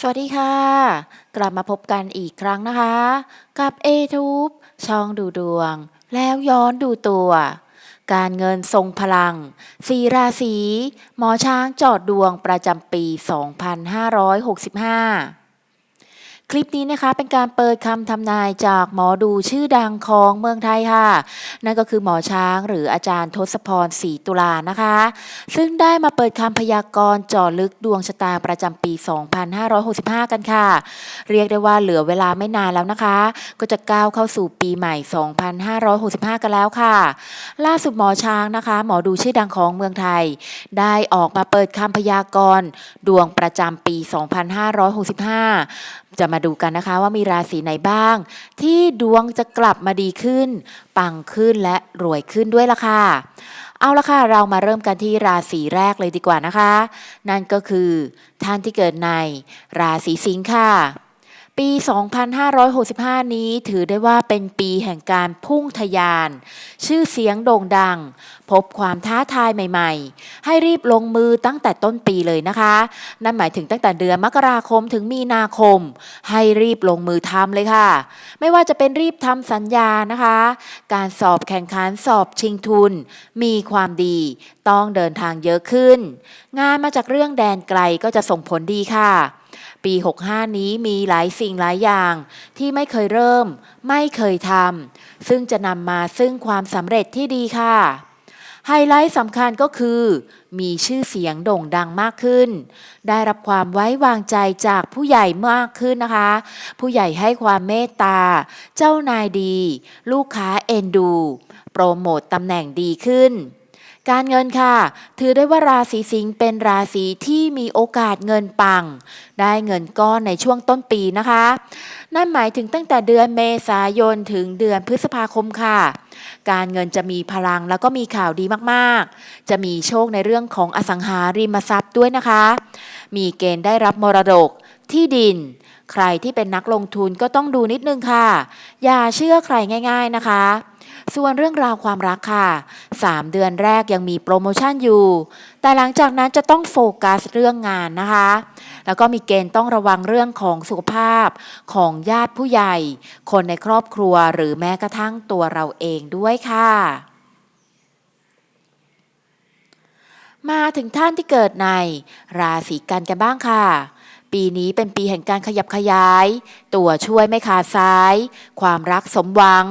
สวัสดีค่ะ กลับมาพบกันอีกครั้งนะคะ กับ a t u b e ช่องดูดวง แล้วย้อนดูตัว การเงินทรงพลังสีราศีหมอช้างจอดดวงประจำปี 2565 คลิปนี้นะคะเป็นการเปิดคำทำนายจากหมอดูชื่อดังของเมืองไทยค่ะ นั่นก็คือหมอช้างหรืออาจารย์ทศพรศรีตุลานะคะ ซึ่งได้มาเปิดคำพยากรณ์จาะลึกดวงชะตาประจำปี 2565 กันค่ะ เรียกได้ว่าเหลือเวลาไม่นานแล้วนะคะ ก็จะก้าวเข้าสู่ปีใหม่ 2565 กันแล้วค่ะ ล่าสุดหมอช้างนะคะ หมอดูชื่อดังของเมืองไทย ได้ออกมาเปิดคำพยากรณ์ดวงประจำปี 2565 จะมาดูกันนะคะว่ามีราศีไหนบ้าง ที่ดวงจะกลับมาดีขึ้น ปังขึ้นและรวยขึ้นด้วยล่ะค่ะ เอาละค่ะเรามาเริ่มกันที่ราศีแรกเลยดีกว่านะคะ นั่นก็คือท่านที่เกิดในราศีสิงค์ค่ะ ปี 2565 นี้ถือได้ว่าเป็นปีแห่งการพุ่งทะยาน ชื่อเสียงโด่งดัง พบความท้าทายใหม่ ๆ ให้รีบลงมือตั้งแต่ต้นปีเลยนะคะ นั่นหมายถึงตั้งแต่เดือนมกราคมถึงมีนาคม ให้รีบลงมือทำเลยค่ะ ไม่ว่าจะเป็นรีบทำสัญญานะคะ การสอบแข่งขันสอบชิงทุน มีความดีต้องเดินทางเยอะขึ้น งานมาจากเรื่องแดนไกลก็จะส่งผลดีค่ะ ปี 65 นี้มีหลายสิ่งหลายอย่างที่ไม่เคยเริ่ม ไม่เคยทำซึ่งจะนำมาซึ่งความสำเร็จที่ดีค่ะไฮไลท์สำคัญก็คือ มีชื่อเสียงโด่งดังมากขึ้น ได้รับความไว้วางใจจากผู้ใหญ่มากขึ้นนะคะ ผู้ใหญ่ให้ความเมตตา เจ้านายดี ลูกค้าเอ็นดู โปรโมตตำแหน่งดีขึ้น การเงินค่ะ ถือได้ว่าราศีสิงห์เป็นราศีที่มีโอกาสเงินปัง ได้เงินก้อนในช่วงต้นปีนะคะ นั่นหมายถึงตั้งแต่เดือนเมษายนถึงเดือนพฤษภาคมค่ะ การเงินจะมีพลังแล้วก็มีข่าวดีมากๆ จะมีโชคในเรื่องของอสังหาริมทรัพย์ด้วยนะคะ มีเกณฑ์ได้รับมรดกที่ดินใครที่เป็นนักลงทุนก็ต้องดูนิดนึงค่ะ อย่าเชื่อใครง่าย ๆนะคะ ส่วนเรื่องราวความรักค่ะ 3 เดือนแรกยังมีโปรโมชั่นอยู่ แต่หลังจากนั้นจะต้องโฟกัสเรื่องงานนะคะ แล้วก็มีเกณฑ์ต้องระวังเรื่องของสุขภาพของญาติผู้ใหญ่ คนในครอบครัวหรือแม้กระทั่งตัวเราเองด้วยค่ะมาถึงท่านที่เกิดในราศีกันกันบ้างค่ะ ปีนี้เป็นปีแห่งการขยับขยาย ตัวช่วยไม่ขาดซ้าย ความรักสมหวัง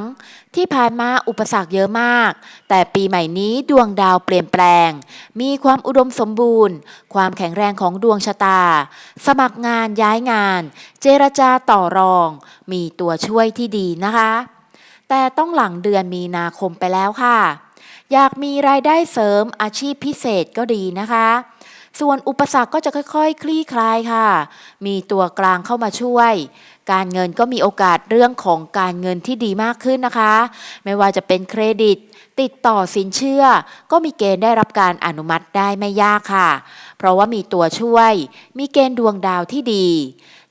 ที่ผ่านมาอุปสรรคเยอะมาก แต่ปีใหม่นี้ดวงดาวเปลี่ยนแปลง มีความอุดมสมบูรณ์ ความแข็งแรงของดวงชะตา สมัครงานย้ายงาน เจรจาต่อรอง มีตัวช่วยที่ดีนะคะ แต่ต้องหลังเดือนมีนาคมไปแล้วค่ะ อยากมีรายได้เสริมอาชีพพิเศษก็ดีนะคะ ส่วนอุปสรรคก็จะค่อยๆคลี่คลายค่ะ มีตัวกลางเข้ามาช่วย การเงินก็มีโอกาสเรื่องของการเงินที่ดีมากขึ้นนะคะ ไม่ว่าจะเป็นเครดิต ติดต่อสินเชื่อ ก็มีเกณฑ์ได้รับการอนุมัติได้ไม่ยากค่ะ เพราะว่ามีตัวช่วย มีเกณฑ์ดวงดาวที่ดี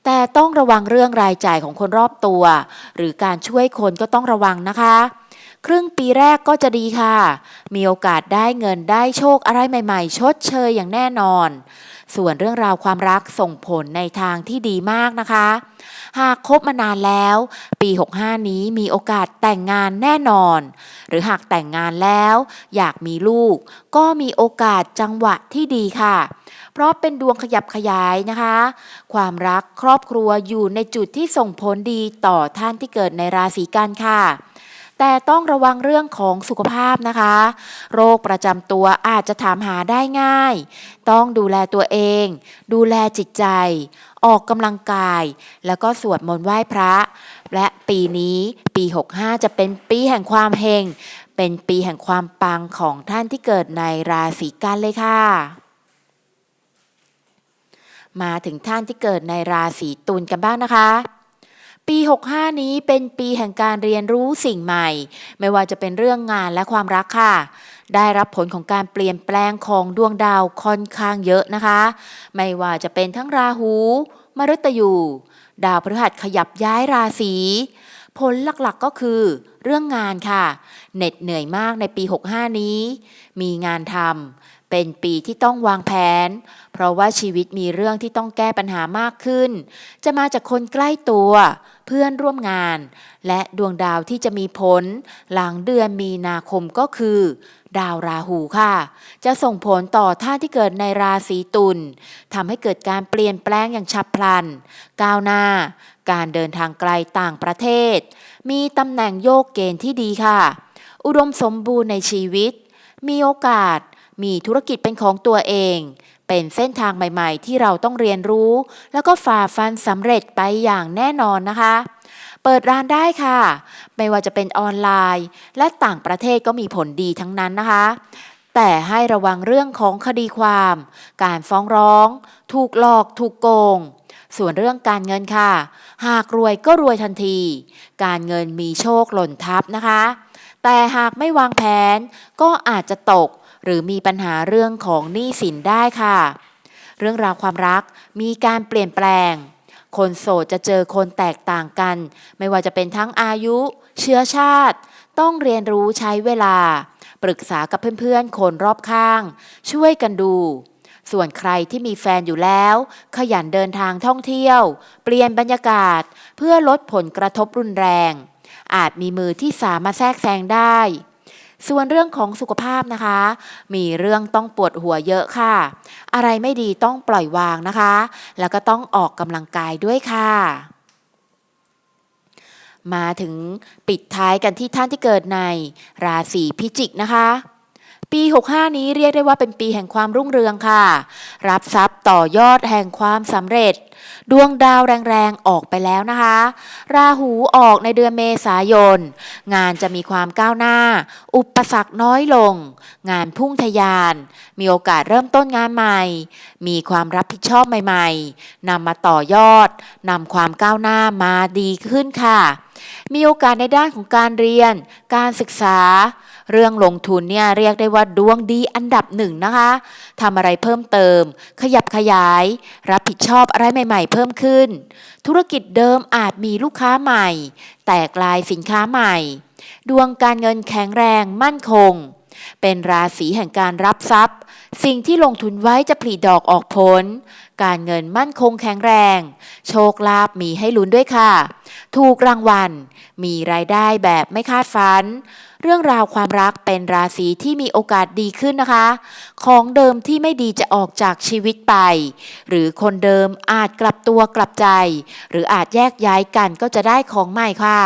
แต่ต้องระวังเรื่องรายจ่ายของคนรอบตัว หรือการช่วยคนก็ต้องระวังนะคะ ครึ่งปีแรกก็จะดีค่ะ มีโอกาสได้เงินได้โชคอะไรใหม่ ๆ ชดเชยอย่างแน่นอน ส่วนเรื่องราวความรักส่งผลในทางที่ดีมากนะคะ หากคบมานานแล้ว ปี 65 นี้มีโอกาสแต่งงานแน่นอน หรือหากแต่งงานแล้ว อยากมีลูก ก็มีโอกาสจังหวะที่ดีค่ะ เพราะเป็นดวงขยับขยายนะคะ ความรักครอบครัวอยู่ในจุดที่ส่งผลดีต่อท่านที่เกิดในราศีกันค่ะ แต่ต้องระวังเรื่องของสุขภาพนะคะ โรคประจำตัวอาจจะถามหาได้ง่าย ต้องดูแลตัวเอง ดูแลจิตใจ ออกกำลังกาย แล้วก็สวดมนต์ไหว้พระ และปีนี้ปี 65 จะเป็นปีแห่งความเฮงเป็นปีแห่งความปังของท่านที่เกิดในราศีกันเลยค่ะมาถึงท่านที่เกิดในราศีตุลกันบ้างนะคะ ปี 65 นี้เป็นปีแห่งการเรียนรู้สิ่งใหม่ ไม่ว่าจะเป็นเรื่องงานและความรักค่ะ ได้รับผลของการเปลี่ยนแปลงของดวงดาวค่อนข้างเยอะนะคะ ไม่ว่าจะเป็นทั้งราหู มฤตยู ดาวพฤหัสขยับย้ายราศี ผลหลักๆก็คือ เรื่องงานค่ะ เหน็ดเหนื่อยมากในปี 65 นี้ มีงานทำเป็นปีที่ต้องวางแผน เพราะว่าชีวิตมีเรื่องที่ต้องแก้ปัญหามากขึ้น จะมาจากคนใกล้ตัว เพื่อนร่วมงาน และดวงดาวที่จะมีผล หลังเดือนมีนาคมก็คือ ดาวราหูค่ะ จะส่งผลต่อท่าที่เกิดในราศีตุลทำให้เกิดการเปลี่ยนแปลงอย่างฉับพลัน ก้าวหน้า การเดินทางไกลต่างประเทศ มีตำแหน่งโยกเกณฑ์ที่ดีค่ะ อุดมสมบูรณ์ในชีวิต มีโอกาส มีธุรกิจเป็นของตัวเอง เป็นเส้นทางใหม่ๆ ที่เราต้องเรียนรู้ แล้วก็ฝ่าฟันสำเร็จไปอย่างแน่นอนนะคะ เปิดร้านได้ค่ะ ไม่ว่าจะเป็นออนไลน์ และต่างประเทศก็มีผลดีทั้งนั้นนะคะแต่ให้ระวังเรื่องของคดีความ การฟ้องร้อง ถูกหลอก ถูกโกง ส่วนเรื่องการเงินค่ะ หากรวยก็รวยทันที การเงินมีโชคหล่นทับนะคะ แต่หากไม่วางแผนก็อาจจะตกหรือมีปัญหาเรื่องของหนี้สินได้ค่ะ เรื่องราวความรักมีการเปลี่ยนแปลง คนโสดจะเจอคนแตกต่างกัน ไม่ว่าจะเป็นทั้งอายุ เชื้อชาติ ต้องเรียนรู้ใช้เวลา ปรึกษากับเพื่อนๆ คนรอบข้าง ช่วยกันดู ส่วนใครที่มีแฟนอยู่แล้ว ขยันเดินทางท่องเที่ยว เปลี่ยนบรรยากาศ เพื่อลดผลกระทบรุนแรง อาจมีมือที่สามมาแทรกแซงได้ ส่วนเรื่องของสุขภาพนะคะ มีเรื่องต้องปวดหัวเยอะค่ะ อะไรไม่ดีต้องปล่อยวางนะคะ แล้วก็ต้องออกกำลังกายด้วยค่ะมาถึงปิดท้ายกันที่ท่านที่เกิดในราศีพิจิกนะคะ ปี 65 นี้เรียกได้ว่าเป็นปีแห่งความรุ่งเรืองค่ะ รับทรัพย์ต่อยอดแห่งความสำเร็จ ดวงดาวแรงๆ ออกไปแล้วนะคะ ราหูออกในเดือนเมษายน งานจะมีความก้าวหน้า อุปสรรคน้อยลง งานพุ่งทะยาน มีโอกาสเริ่มต้นงานใหม่ มีความรับผิดชอบใหม่ๆนำมาต่อยอดนำความก้าวหน้ามาดีขึ้นค่ะ มีโอกาสในด้านของการเรียน การศึกษา เรื่องลงทุนเนี่ยเรียกได้ว่าดวงดีอันดับหนึ่งนะคะทำอะไรเพิ่มเติม ขยับขยาย รับผิดชอบอะไรใหม่ ๆ เพิ่มขึ้น ธุรกิจเดิมอาจมีลูกค้าใหม่ แตกลายสินค้าใหม่ ดวงการเงินแข็งแรงมั่นคง เป็นราศีแห่งการรับทรัพย์ สิ่งที่ลงทุนไว้จะผลิดอกออกผล การเงินมั่นคงแข็งแรง โชคลาภมีให้ลุ้นด้วยค่ะ ถูกรางวัล มีรายได้แบบไม่คาดฝัน เรื่องราวความรักเป็นราศีที่มีโอกาสดีขึ้นนะคะ ของเดิมที่ไม่ดีจะออกจากชีวิตไป หรือคนเดิมอาจกลับตัวกลับใจ หรืออาจแยกย้ายกันก็จะได้ของใหม่ค่ะ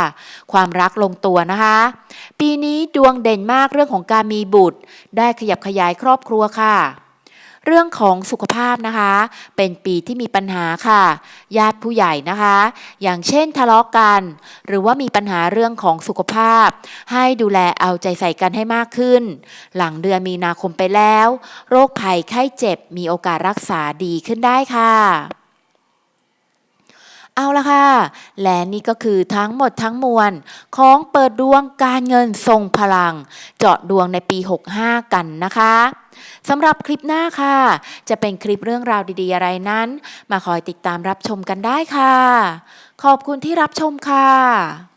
ความรักลงตัวนะคะ ปีนี้ดวงเด่นมากเรื่องของการมีบุตร ได้ขยับขยายครอบครัวค่ะ เรื่องของสุขภาพนะคะ เป็นปีที่มีปัญหาค่ะ ญาติผู้ใหญ่นะคะ อย่างเช่นทะเลาะกัน หรือว่ามีปัญหาเรื่องของสุขภาพ ให้ดูแลเอาใจใส่กันให้มากขึ้น หลังเดือนมีนาคมไปแล้ว โรคภัยไข้เจ็บมีโอกาสรักษาดีขึ้นได้ค่ะ เอาละค่ะ และนี่ก็คือทั้งหมดทั้งมวล ของเปิดดวงการเงินทรงพลัง เจาะดวงในปี 65 กันนะคะสำหรับคลิปหน้าค่ะ จะเป็นคลิปเรื่องราวดีๆอะไรนั้น มาคอยติดตามรับชมกันได้ค่ะ ขอบคุณที่รับชมค่ะ